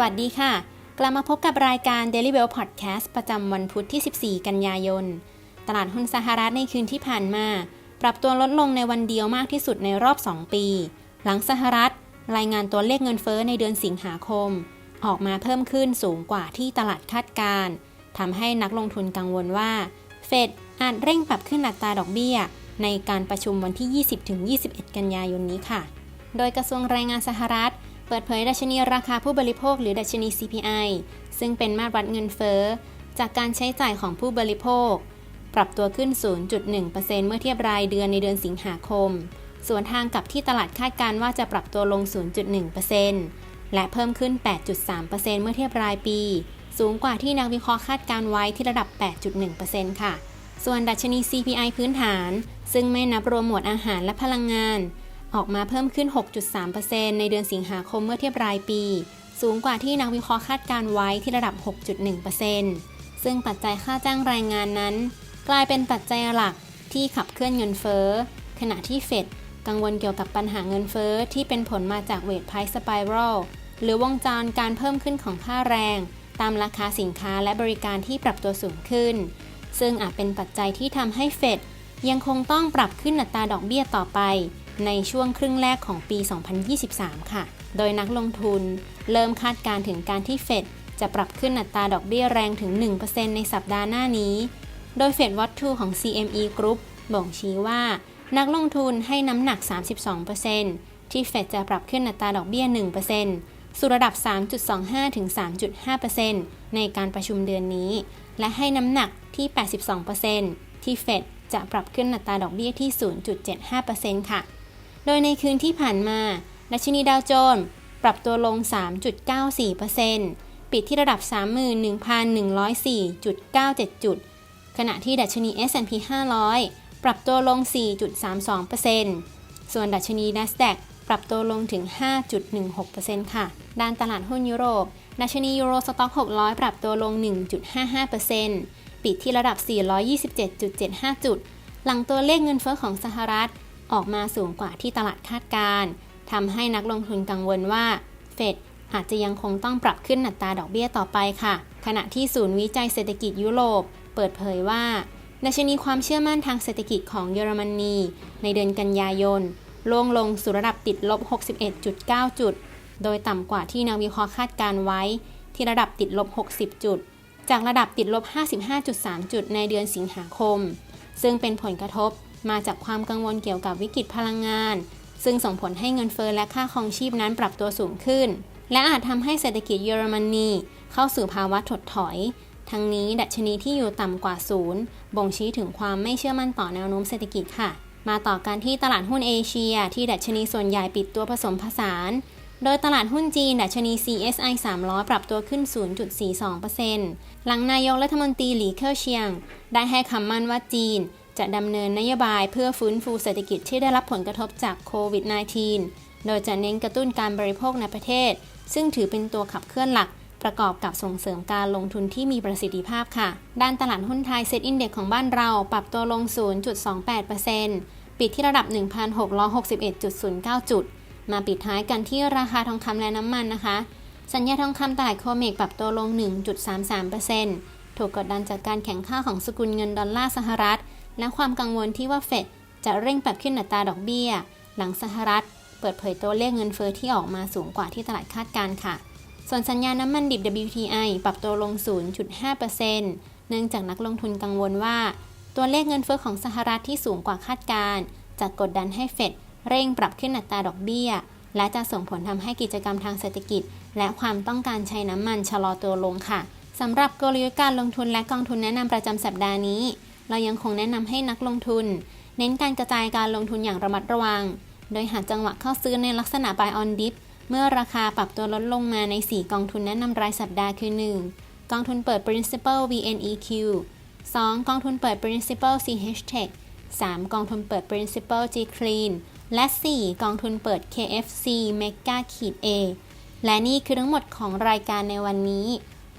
วัสดีค่ะ กลับมาพบกับรายการ Daily Well Podcast ประจำวันพุธที่ 14 กันยายน ตลาดหุ้นสหรัฐในคืนที่ผ่านมา ปรับตัวลดลงในวันเดียวมากที่สุดในรอบ 2 ปี หลังสหรัฐ รายงานตัวเลขเงินเฟ้อในเดือนสิงหาคม ออกมาเพิ่มขึ้นสูงกว่าที่ตลาดคาดการณ์ทำให้นักลงทุนกังวลว่า เฟดอาจเร่งปรับขึ้นอัตราดอกเบี้ย ในการประชุมวันที่ 20-21 กันยายนนี้ค่ะ โดยกระทรวงแรงงานสหรัฐ เปิดเผยดัชนีราคาผู้บริโภคหรือดัชนี CPI ซึ่งเป็นมาตรวัดเงินเฟ้อ จากการใช้จ่ายของผู้บริโภค ปรับตัวขึ้น 0.1%เมื่อเทียบรายเดือนในเดือนสิงหาคม ส่วนทางกับที่ตลาดคาดการณ์ว่าจะปรับตัวลง 0.1%และเพิ่มขึ้น 8.3%เมื่อเทียบรายปี สูงกว่าที่นักวิเคราะห์คาดการไว้ที่ระดับ 8.1%ค่ะ ส่วนดัชนี CPI พื้นฐาน ซึ่งไม่นับรวมหมวดอาหารและพลังงาน ออกมาเพิ่มขึ้น 6.3%ในเดือนสิงหาคมเมื่อเทียบรายปี สูงกว่าที่นักวิเคราะห์คาดการไว้ที่ระดับ 6.1%ซึ่งปัจจัยค่าจ้างแรงงานนั้น กลายเป็นปัจจัยหลักที่ขับเคลื่อนเงินเฟ้อ ขณะที่เฟดกังวลเกี่ยวกับปัญหาเงินเฟ้อที่เป็นผลมาจากเวทไพรส์สไปรัลหรือวงจรการเพิ่มขึ้นของค่าแรง ตามราคาสินค้าและบริการที่ปรับตัวสูงขึ้น ซึ่งอาจเป็นปัจจัยที่ทำให้เฟดยังคงต้องปรับขึ้นอัตราดอกเบี้ยต่อไป ในช่วงครึ่งแรกของปี 2023 ค่ะ โดยนักลงทุนเริ่มคาดการณ์ถึงการที่เฟดจะปรับขึ้นอัตราดอกเบี้ยแรงถึง 1%ในสัปดาห์หน้านี้ โดยเฟดวัตถุของ CME Group บ่งชี้ว่า นักลงทุนให้น้ำหนัก 32%ที่เฟดจะปรับขึ้นอัตราดอกเบี้ย 1%สู่ระดับ 3.25 ถึง 3.5%ในการประชุมเดือนนี้ และให้น้ำหนักที่ 82%ที่เฟดจะปรับขึ้นอัตราดอกเบี้ยที่ 0.75%ค่ะ โดยในคืนที่ผ่านมาดัชนีดาวโจนส์ปรับตัวลง 3.94%ปิดที่ระดับ 31,104.97 จุด ขณะที่ดัชนี S&P 500 ปรับตัวลง 4.32%ส่วนดัชนี NASDAQ ปรับตัวลงถึง 5.16%ค่ะ ด้านตลาดหุ้นยุโรป ดัชนียูโรสต็อก600 ปรับตัวลง 1.55%ปิดที่ระดับ 427.75 จุด หลังตัวเลขเงินเฟ้อของสหรัฐ ออกมาสูงกว่าที่ตลาดคาดการณ์ทำให้นักลงทุนกังวลว่า เฟดอาจจะยังคงต้องปรับขึ้นอัตราดอกเบี้ยต่อไปค่ะ ขณะที่ศูนย์วิจัยเศรษฐกิจยุโรป เปิดเผยว่าดัชนีความเชื่อมั่นทางเศรษฐกิจของเยอรมนี ในเดือนกันยายนลงลงสู่ระดับติดลบ 61.9 จุด โดยต่ำกว่าที่นักวิเคราะห์คาดการไว้ ที่ระดับติดลบ 60 จุด จากระดับติดลบ 55.3 จุดในเดือนสิงหาคม ซึ่งเป็นผลกระทบ มาจากความกังวลเกี่ยวกับวิกฤตพลังงาน ซึ่งส่งผลให้เงินเฟอ้อและค่าครองชีพนั้นปรับตัวสูงขึ้น และอาจทำให้เศรษฐกิจเยอรมนีเข้าสู่ภาวะถดถอย ทั้งนี้ดัชนีที่อยู่ต่ำกว่าศูนย์บ่งชี้ถึงความไม่เชื่อมั่นต่อแนวโน้มเศรษฐกิจค่ะ มาต่อกันที่ตลาดหุ้นเอเชีย ที่ดัชนีส่วนใหญ่ปิดตัวผสมผสาน โดยตลาดหุ้นจีน ดัชนี CSI 300 ปรับตัวขึ้น 0.42%หลังนายกรัฐมนตรีหลีเค่อเชียง ได้ให้คำมั่นว่าจีน จะดำเนินนโยบายเพื่อฟื้นฟูเศรษฐกิจที่ได้รับผลกระทบจากโควิด -19 โดยจะเน้นกระตุ้นการบริโภคในประเทศ ซึ่งถือเป็นตัวขับเคลื่อนหลัก ประกอบกับส่งเสริมการลงทุนที่มีประสิทธิภาพค่ะ ด้านตลาดหุ้นไทยเซ็ตอินเด็กของบ้านเราปรับตัวลง 0.28%ปิดที่ระดับ 1,661.09 จุด มาปิดท้ายกันที่ราคาทองคำและน้ำมันนะคะ สัญญาทองคำตลาดโคเมกปรับตัวลง 1.33%ถูกกดดันจากการแข่งข้าของสกุลเงินดอลลาร์สหรัฐ และความกังวลที่ว่าเฟดจะเร่งปรับขึ้นอัตราดอกเบี้ย หลังสหรัฐ เปิดเผยตัวเลขเงินเฟอ้อที่ออกมาสูงกว่าที่ตลาดคาดการ์ค่ะ ส่วนสัญญาน้ำมันดิบ WTI ปรับตัวลง 0.5%เนื่องจากนักลงทุนกังวลว่า ตัวเลขเงินเฟอ้อของสหรัฐที่สูงกว่าคาดการ์จะกดดันให้เฟดเร่งปรับขึ้นอัตราดอกเบี้ย และจะส่งผลทำให้กิจกรรมทางเศรษฐกิจ และความต้องการใช้น้ำมันชะลอตัวลงค่ะสำหรับกลยุทธ์การลงทุนและกองทุนแนะนำประจำสัปดาห์นี้ เรายังคงแนะนำให้นักลงทุน เน้นการกระจายการลงทุนอย่างระมัดระวัง โดยหาจังหวะเข้าซื้อในลักษณะ buy on dip เมื่อราคาปรับตัวลดลงมาใน 4 กองทุนแนะนำรายสัปดาห์คือ 1. กองทุนเปิด principal VNEQ 2. กองทุนเปิด principal CH Tech 3. กองทุนเปิด principal G Clean และ 4. กองทุนเปิด KFC Mega ขีด A และนี่คือทั้งหมดของรายการในวันนี้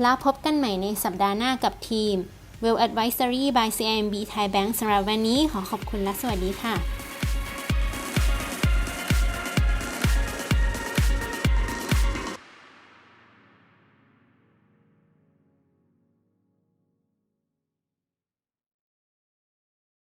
แล้วพบกันใหม่ในสัปดาห์หน้ากับทีม Well Advisory by CIMB Thai Bank สำหรับวันนี้ขอขอบคุณและสวัสดีค่ะ